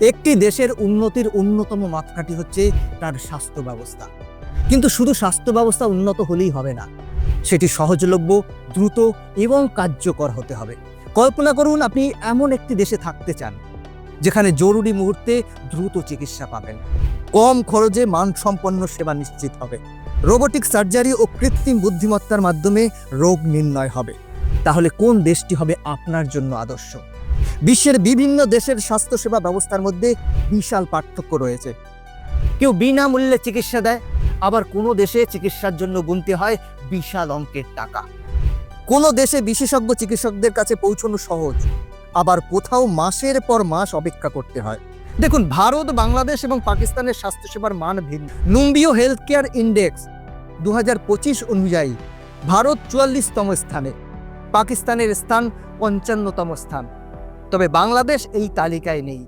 একটি দেশের উন্নতির অন্যতম মাপকাঠি হচ্ছে তার স্বাস্থ্য ব্যবস্থা। কিন্তু শুধু স্বাস্থ্য ব্যবস্থা উন্নত হলেই হবে না, সেটি সহজলভ্য, দ্রুত এবং কার্যকর হতে হবে। কল্পনা করুন আপনি এমন একটি দেশে থাকতে চান, যেখানে জরুরি মুহূর্তে দ্রুত চিকিৎসা পাবেন। কম খরচে মানসম্পন্ন সেবা নিশ্চিত হবে। রোবোটিক সার্জারি ও কৃত্রিম বুদ্ধিমত্তার মাধ্যমে রোগ নির্ণয় হবে। তাহলে কোন দেশটি হবে আপনার জন্য আদর্শ? বিশ্বের বিভিন্ন দেশের স্বাস্থ্যসেবা ব্যবস্থার মধ্যে বিশাল পার্থক্য রয়েছে। কেউ বিনামূল্যে চিকিৎসা দেয়, আবার কোনো দেশে চিকিৎসার জন্য গুনতে হয় বিশাল অঙ্কের টাকা। কোনো দেশে বিশেষজ্ঞ চিকিৎসকদের কাছে পৌঁছানো সহজ, আবার কোথাও মাসের পর মাস অপেক্ষা করতে হয়। দেখুন, ভারত, বাংলাদেশ এবং পাকিস্তানের স্বাস্থ্যসেবার মান ভিন্ন। নুম্বিও হেলথ কেয়ার ইন্ডেক্স দু হাজার পঁচিশ অনুযায়ী ভারত চুয়াল্লিশতম স্থানে, পাকিস্তানের স্থান পঞ্চান্নতম স্থান। তবে বাংলাদেশ এই তালিকায় নেই।